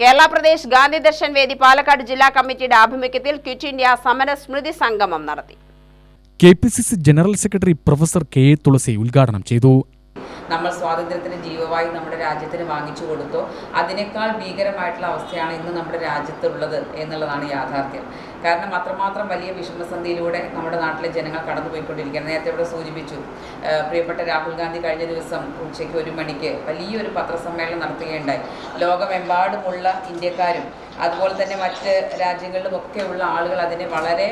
കേരള പ്രദേശ് ഗാന്ധി ദർശൻ വേദി പാലക്കാട് ജില്ലാ കമ്മിറ്റിയുടെ ആഭിമുഖ്യത്തിൽ ക്വിറ്റ് ഇന്ത്യ സമര സ്മൃതി സംഗമം നടത്തി. K P C C general secretary professor K A Thulasi ഉദ്ഘാടനം ചെയ്തു. നമ്മൾ സ്വാതന്ത്ര്യത്തിന് ജീവവായു നമ്മുടെ രാജ്യത്തിന് വാങ്ങിച്ചു കൊടുത്തോ അതിനേക്കാൾ ഭീകരമായിട്ടുള്ള അവസ്ഥയാണ് ഇന്ന് നമ്മുടെ രാജ്യത്തുള്ളത് എന്നുള്ളതാണ് യാഥാർത്ഥ്യം. കാരണം അത്രമാത്രം വലിയ വിഷമസന്ധിയിലൂടെ നമ്മുടെ നാട്ടിലെ ജനങ്ങൾ കടന്നുപോയിക്കൊണ്ടിരിക്കുകയാണ്. നേരത്തെ ഇവിടെ സൂചിപ്പിച്ചു പ്രിയപ്പെട്ട രാഹുൽ ഗാന്ധി കഴിഞ്ഞ ദിവസം ഉച്ചയ്ക്ക് ഒരു മണിക്ക് വലിയൊരു പത്രസമ്മേളനം നടത്തുകയുണ്ടായി. ലോകമെമ്പാടുമുള്ള ഇന്ത്യക്കാരും അതുപോലെ തന്നെ മറ്റ് രാജ്യങ്ങളിലുമൊക്കെയുള്ള ആളുകൾ അതിനെ വളരെ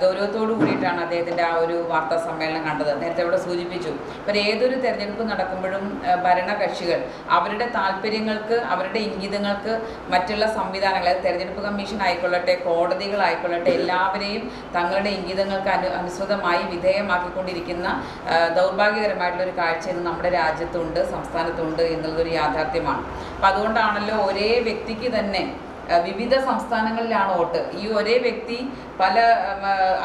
ഗൗരവത്തോടു കൂടിയിട്ടാണ് അദ്ദേഹത്തിന്റെ ആ ഒരു വാർത്താ സമ്മേളനം കണ്ടത്. നേരത്തെ ഇവിടെ സൂചിപ്പിച്ചു. ഇപ്പം ഏതൊരു തെരഞ്ഞെടുപ്പ് നടക്കുമ്പോഴും ഭരണകക്ഷികൾ അവരുടെ താല്പര്യങ്ങൾക്ക് അവരുടെ ഇംഗിതങ്ങൾക്ക് മറ്റുള്ള സംവിധാനങ്ങൾ തെരഞ്ഞെടുപ്പ് കമ്മീഷൻ ആയിക്കൊള്ളട്ടെ കോടതികളായിക്കൊള്ളട്ടെ എല്ലാവരെയും തങ്ങളുടെ ഇംഗിതങ്ങൾക്ക് അനു അനുസൃതമായി വിധേയമാക്കിക്കൊണ്ടിരിക്കുന്ന ദൗർഭാഗ്യകരമായിട്ടുള്ള ഒരു കാഴ്ച ഇന്ന് നമ്മുടെ രാജ്യത്തുണ്ട് സംസ്ഥാനത്തുണ്ട് എന്നുള്ളതൊരു യാഥാർത്ഥ്യമാണ്. അപ്പം അതുകൊണ്ടാണല്ലോ ഒരേ വ്യക്തിക്ക് തന്നെ വിവിധ സംസ്ഥാനങ്ങളിലാണ് വോട്ട്. ഈ ഒരേ വ്യക്തി പല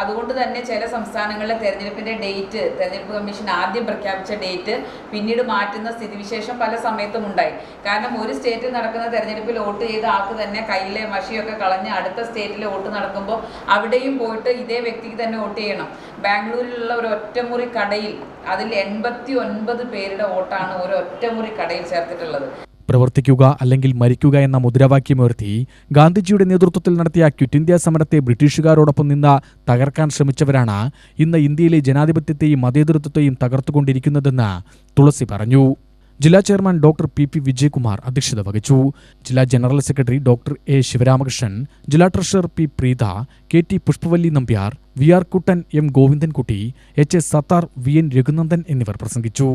അതുകൊണ്ട് തന്നെ ചില സംസ്ഥാനങ്ങളിലെ തെരഞ്ഞെടുപ്പിന്റെ ഡേറ്റ് തെരഞ്ഞെടുപ്പ് കമ്മീഷൻ ആദ്യം പ്രഖ്യാപിച്ച ഡേറ്റ് പിന്നീട് മാറ്റുന്ന സ്ഥിതിവിശേഷം പല സമയത്തും ഉണ്ടായി. കാരണം ഒരു സ്റ്റേറ്റിൽ നടക്കുന്ന തെരഞ്ഞെടുപ്പിൽ വോട്ട് ചെയ്ത ആൾക്ക് തന്നെ കയ്യിലെ മഷിയൊക്കെ കളഞ്ഞ് അടുത്ത സ്റ്റേറ്റിൽ വോട്ട് നടക്കുമ്പോൾ അവിടെയും പോയിട്ട് ഇതേ വ്യക്തിക്ക് തന്നെ വോട്ട് ചെയ്യണം. ബാംഗ്ലൂരിലുള്ള ഒരു ഒറ്റമുറി കടയിൽ അതിൽ എൺപത്തി ഒൻപത് പേരുടെ വോട്ടാണ് ഒരു ഒറ്റമുറി കടയിൽ ചേർത്തിട്ടുള്ളത്. പ്രവർത്തിക്കുക അല്ലെങ്കിൽ മരിക്കുക എന്ന മുദ്രാവാക്യമുയർത്തി ഗാന്ധിജിയുടെ നേതൃത്വത്തിൽ നടത്തിയ ക്വിറ്റ് ഇന്ത്യ സമരത്തെ ബ്രിട്ടീഷുകാരോടൊപ്പം നിന്ന് തകർക്കാൻ ശ്രമിച്ചവരാണ് ഇന്ന് ഇന്ത്യയിലെ ജനാധിപത്യത്തെയും മതേതൃത്വത്തെയും തകർത്തുകൊണ്ടിരിക്കുന്നതെന്ന് തുളസി പറഞ്ഞു. ജില്ലാ chairman doctor P P Vijayakumar അധ്യക്ഷത വഹിച്ചു. ജില്ലാ general secretary doctor A Sivaramakrishnan ജില്ലാ treasurer P Preetha K T Pushpavalli Nambiar V R Kuttan M Govindankutty H S Sathar V N Raghunandan എന്നിവർ പ്രസംഗിച്ചു.